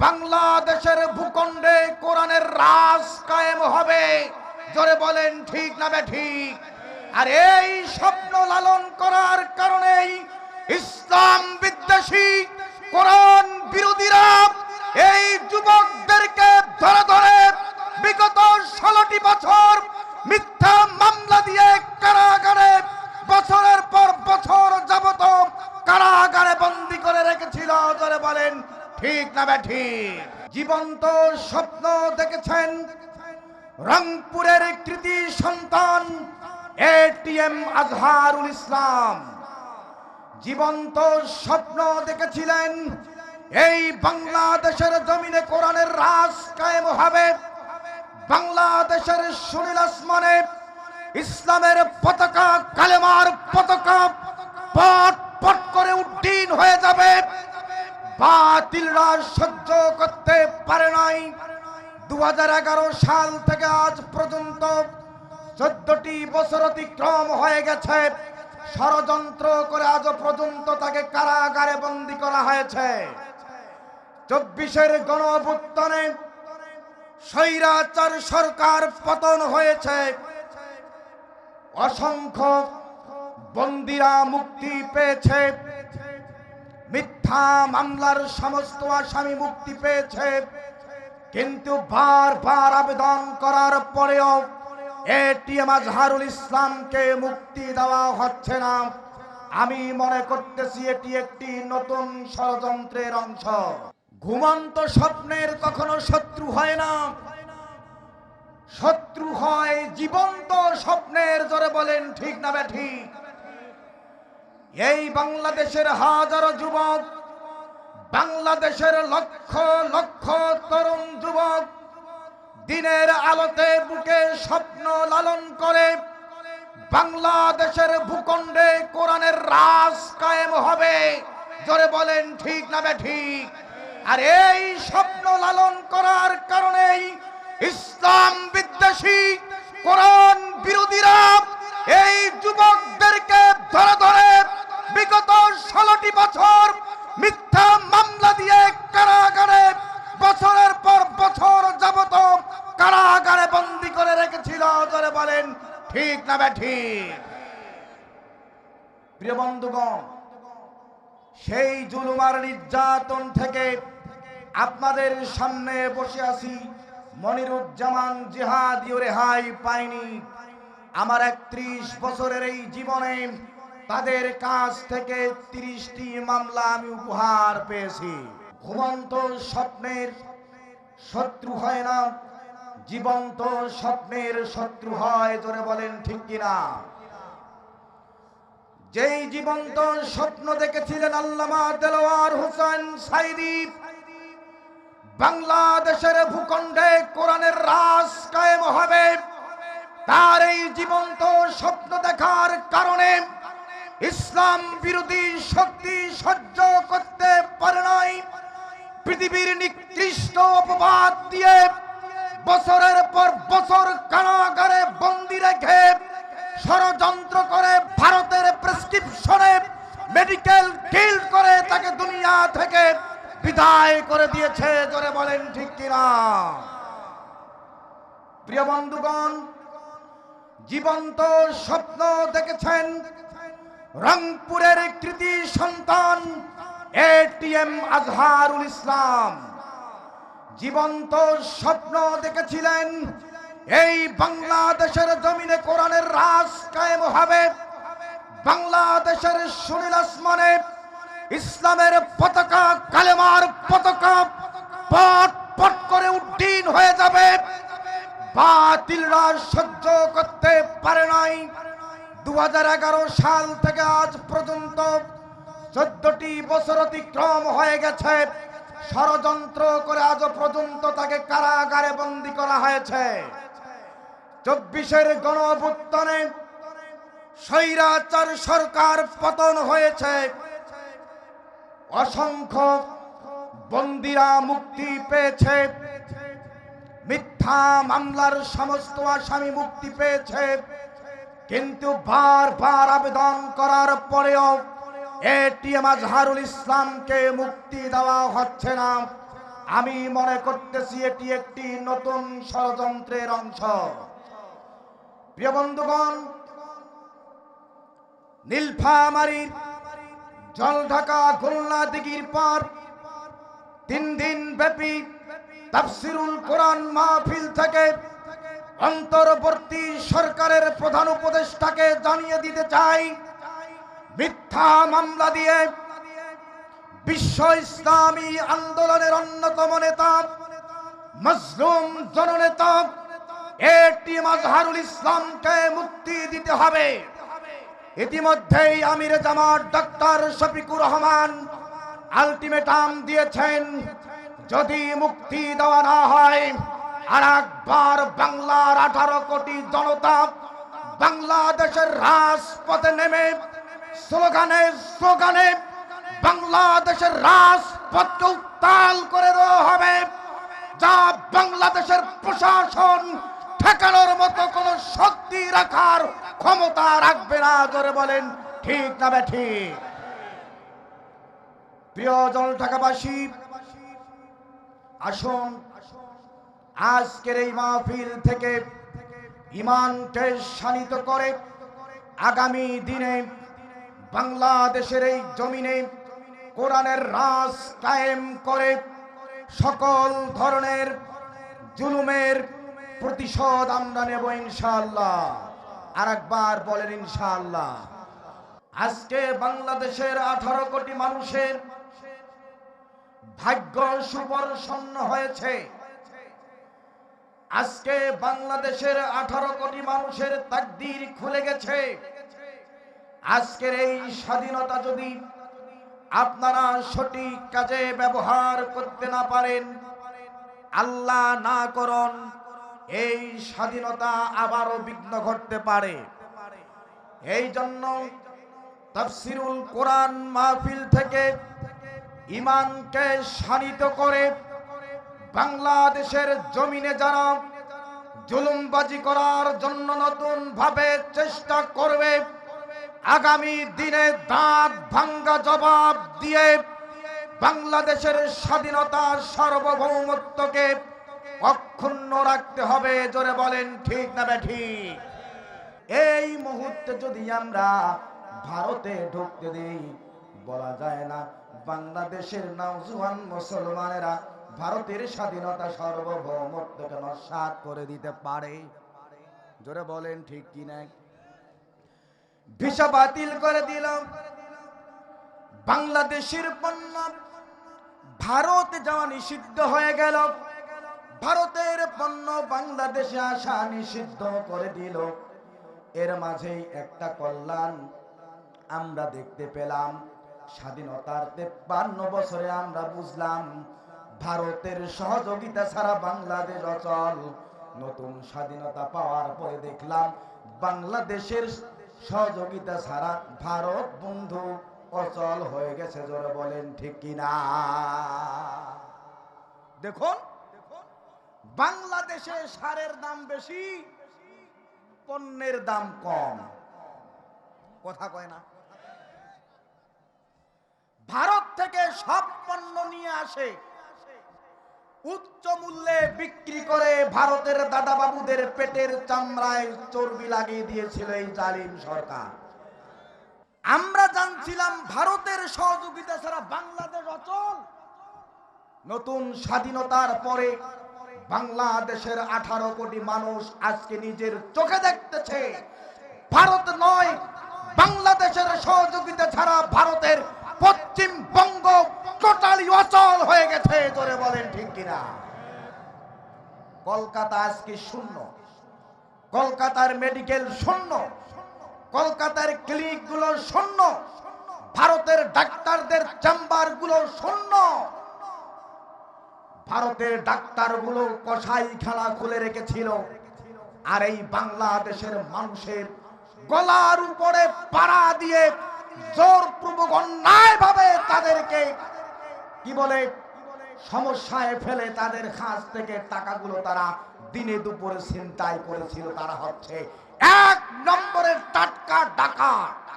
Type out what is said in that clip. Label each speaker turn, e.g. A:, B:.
A: বাংলাদেশের ভূখণ্ডে কোরআনের রাজ কায়েম হবে। জোরে বলেন, ঠিক না ঠিক? আর এই স্বপ্ন লালন করার কারণেই ইসলাম বিদ্বেষী কোরআন বিরোধীরা এই যুবকদেরকে ধরে ধরে বিগত ষোলোটি বছর মিথ্যা মামলা দিয়ে কারাগারে বছরের পর বছর যাবত কারাগারে বন্দি করে রেখেছিল জোরে বলেন ঠিক না ঠিক জীবন্ত স্বপ্ন দেখেছেন রংপুরের কৃতি সন্তান এটিএম আজহারুল ইসলাম। জীবন্ত স্বপ্ন দেখেছিলেন এই বাংলাদেশের জমিনে কোরআনের রাজ কায়েম হবে। বাংলাদেশের সুনীল আসমানে ইসলামের পতাকা, কালেমার পতাকা পট পট করে উড্ডীন হয়ে যাবে। বাতিলরা সহ্য করতে পারে নাই। দু হাজার এগারো সাল থেকে আজ পর্যন্ত চোদ্দটি বছর অতিক্রম হয়ে গেছে। ষড়যন্ত্র করে আজ পর্যন্ত তাকে কারাগারে বন্দি করা হয়েছে। চব্বিশের গণ অভ্যুত্থানে স্বৈরাচার সরকার পতন হয়েছে। অসংখ্য বন্দিরা মুক্তি পেয়েছে। মিথ্যা মামলার সমস্ত আসামি মুক্তি পেয়েছে। কিন্তু বারবার আবেদন করার পরেও এটিএম আজহারুল ইসলামকে মুক্তি দেওয়া হচ্ছে না। আমি মনে করতেছি এটি একটি নতুন ষড়যন্ত্রের অংশ। ঘুমন্ত স্বপ্নের কখনো শত্রু হয় না। শত্রু হয় জীবন্ত স্বপ্নের, জোরে বলেন, ঠিক না ঠিক এই বাংলাদেশের হাজারো যুবক বাংলাদেশের লক্ষ লক্ষ তরুণ যুবক দিনের আলোতে বুকে স্বপ্ন লালন করে বাংলাদেশের ভূখণ্ডে কোরআনের রাজ কায়েম হবে। জোরে বলেন, ঠিক না ঠিক? আর এই স্বপ্ন লালন করার কারণেই ইসলাম বিদ্বেষী কোরআন বিরোধীরা এই যুবকদেরকে ধরে ধরে বিগত ষোলোটি বছর মিথ্যা মামলা দিয়ে কারাগারে বছরের পর বছর যাবত কারাগারে বন্দি করে রেখেছিল, জোরে বলেন, ঠিক না ঠিক? প্রিয় বন্ধুগণ, সেই জুলুমার নির্যাতন থেকে আপনাদের সামনে বসে আছি, মনিরুজ্জামান জিহাদিও রেহাই পায়নি আমার একত্রিশ বছরের এই জীবনে তাদের কাছ থেকে তিরিশটি মামলা আমি উপহার পেয়েছি। ঘুমন্ত স্বপ্নের শত্রু হয় না। জীবন্ত স্বপ্নের শত্রু হয়, জোরে বলেন ঠিক কিনা? যেই জীবন্ত স্বপ্ন দেখেছিলেন আল্লামা দেলোয়ার হোসেন সাইদি, বাংলাদেশের ভূখণ্ডে কোরআনের রাজ কায়েম হবে। তার এই জীবন্ত স্বপ্ন দেখার কারণে ইসলাম বিরোধী শক্তি সহ্য করতে পারে নাই। পৃথিবীর নিকৃষ্ট অপবাদ দিয়ে বছরের পর বছর কারাগারে বন্দি রেখে ষড়যন্ত্র করে ভারতের প্রেসক্রিপশনে মেডিকেল কিল করে তাকে দুনিয়া থেকে বিদায় করে দিয়েছে, জোরে বলেন ঠিক কিনা? প্রিয় বন্ধুগণ, জীবন্ত স্বপ্ন দেখেছেন রংপুরের কৃতি সন্তান এটিএম আজহারুল ইসলাম। জীবন্ত স্বপ্ন দেখেছিলেন, এই বাংলাদেশের জমিনে কোরআনের রাজ কায়েম হবে। বাংলাদেশের সুনীল আসমানে ইসলামের পতাকা, কালেমার পতাকা পট পট করে উড্ডীন হয়ে যাবে। বাতিলরা সহ্য করতে পারে নাই। দু হাজার এগারো সাল থেকে আজ পর্যন্ত চোদ্দটি বছর অতিক্রম হয়ে গেছে। ষড়যন্ত্র করে আজ পর্যন্ত তাকে কারাগারে বন্দি করা হয়েছে। চব্বিশের গণ অভ্যুত্থানে স্বৈরাচার সরকার পতন হয়েছে। অসংখ্য বন্দিরা মুক্তি পেয়েছে। মিথ্যা মামলার সমস্ত আসামি মুক্তি পেয়েছে। কিন্তু বারবার আবেদন করার পরেও এটিএম আজহারুল ইসলামকে মুক্তি দেওয়া হচ্ছে না। আমি মনে করতেছি এটি একটি নতুন ষড়যন্ত্রের অংশ। প্রিয় বন্ধুগণ, নীলফামারীর জল ঢাকা খুলনা দিঘির পর তিন দিন ব্যাপী তাফসিরুল কোরআন মাহফিল থেকে অন্তর্বর্তী সরকারের প্রধান উপদেষ্টাকে জানিয়ে দিতে চাই, মিথ্যা মামলা দিয়ে বিশ্ব ইসলামী আন্দোলনের অন্যতম নেতা, মজলুম জননেতা এটি মাজহারুল ইসলামকে মুক্তি দিতে হবে। ইতিমধ্যেই আমির জামাত ডক্টর শফিকুর রহমান আলটিমেটাম দিয়েছেন, যদি মুক্তি দেওয়া না হয় আর একবার বাংলার আঠারো কোটি জনতা বাংলাদেশের রাজপথে নেমে স্লোগানে স্লোগানে বাংলাদেশের রাজপথকে উত্তাল করে দেওয়া হবে, যা বাংলাদেশের প্রশাসন ঠেকানোর মতো কোনো শক্তি রাখার ক্ষমতা রাখবে না, জোরে বলেন, ঠিক না ঠিক? প্রিয় জল ঢাকাবাসী আসুন আজকের এই মাহফিল থেকে ইমানকে শানিত করে আগামী দিনে বাংলাদেশের এই জমিনে কোরআনের রাজ কায়েম করে সকল ধরনের জুলুমের প্রতিশোধ আমরা নেব ইনশাআল্লাহ। আর একবার বলেন ইনশাআল্লাহ। আজকে বাংলাদেশের আঠারো কোটি মানুষের ভাগ্য সুবর্ষন্ন হয়েছে। আজকে বাংলাদেশের আঠারো কোটি মানুষের তাকদির খুলে গেছে। আজকের এই স্বাধীনতা যদি আপনারা সঠিক কাজে ব্যবহার করতে না পারেন, আল্লাহ না করন, এই স্বাধীনতা আবারও বিঘ্ন ঘটতে পারে। এই জন্য তাফসিরুল কোরআন মাহফিল থেকে ইমানকে শানিত করে বাংলাদেশের জমিনে যারা জুলুমবাজি করার জন্য নতুন ভাবে চেষ্টা করবে, আগামী দিনে দাঁত ভাঙ্গা জবাব দিয়ে বাংলাদেশের স্বাধীনতার সার্বভৌমত্বকে অক্ষুণ্ণ রাখতে হবে, জোরে বলেন ঠিক না ঠিক এই মুহূর্তে যদি আমরা ভারতে ঢুকতে দিই, বলা যায় না বাংলাদেশের নাও নওজোয়ান মুসলমানেরা ভারতের স্বাধীনতা সার্বভৌমত্বকে নস্বাত করে দিতে পারে। জোরে বলেন, ঠিক কি না? ভিসা বাতিল করে দিলাম। বাংলাদেশের পণ্য ভারত যাওয়া নিষিদ্ধ হয়ে গেল। ভারতের পণ্য বাংলাদেশে আসা নিষিদ্ধ করে দিল। এর মাঝেই একটা কল্যাণ আমরা দেখতে পেলাম। স্বাধীনতার তেপ্পান্ন বছরে আমরা বুঝলাম ভারতের সহযোগিতা ছাড়া বাংলাদেশ অচল। নতুন স্বাধীনতা পাওয়ার পরে দেখলাম, বাংলাদেশের সহযোগিতা ছাড়া ভারত বন্ধু অচল হয়ে গেছে জোরে বলেন, ঠিক কিনা দেখুন, বাংলাদেশে সারের দাম বেশি, পণ্যের দাম কম। কথা কয় না। ভারত থেকে সব পণ্য নিয়ে আসে। উচ্চ মূল্যে বিক্রি করে ভারতের দাদা বাবুদের পেটের চামড়ায় চর্বি লাগিয়ে দিয়েছিল এই জালিম সরকার। আমরা জানছিলাম ভারতের সহযোগিতা ছাড়া বাংলাদেশ অচল। নতুন স্বাধীনতার পরে বাংলাদেশের আঠারো কোটি মানুষ আজকে নিজের চোখে দেখতেছে। ভারত নয়, বাংলাদেশের সহযোগিতা ছাড়া ভারতের পশ্চিমবঙ্গ টোটালি অচল হয়ে গেছে, জোরে বলেন ঠিক কিনা? কলকাতা আজকে শূন্য? কলকাতার মেডিকেল শূন্য? কলকাতার ক্লিনিকগুলো শূন্য? ভারতের ডাক্তারদের চেম্বারগুলো শূন্য? ভারতের ডাক্তারগুলো খেলা খুলে রেখেছিল। আর এই বাংলাদেশের মানুষের গলার উপরে পাড়া দিয়ে জোরপূর্বক অন্যায় ভাবে তাদেরকে, কি বলে, সমস্যায় ফেলে তাদের কাছ থেকে টাকাগুলো তারা দিনে দুপুরে ছিনতাই করেছিল, তারা হচ্ছে এক নম্বরের টাটকা ডাকাত।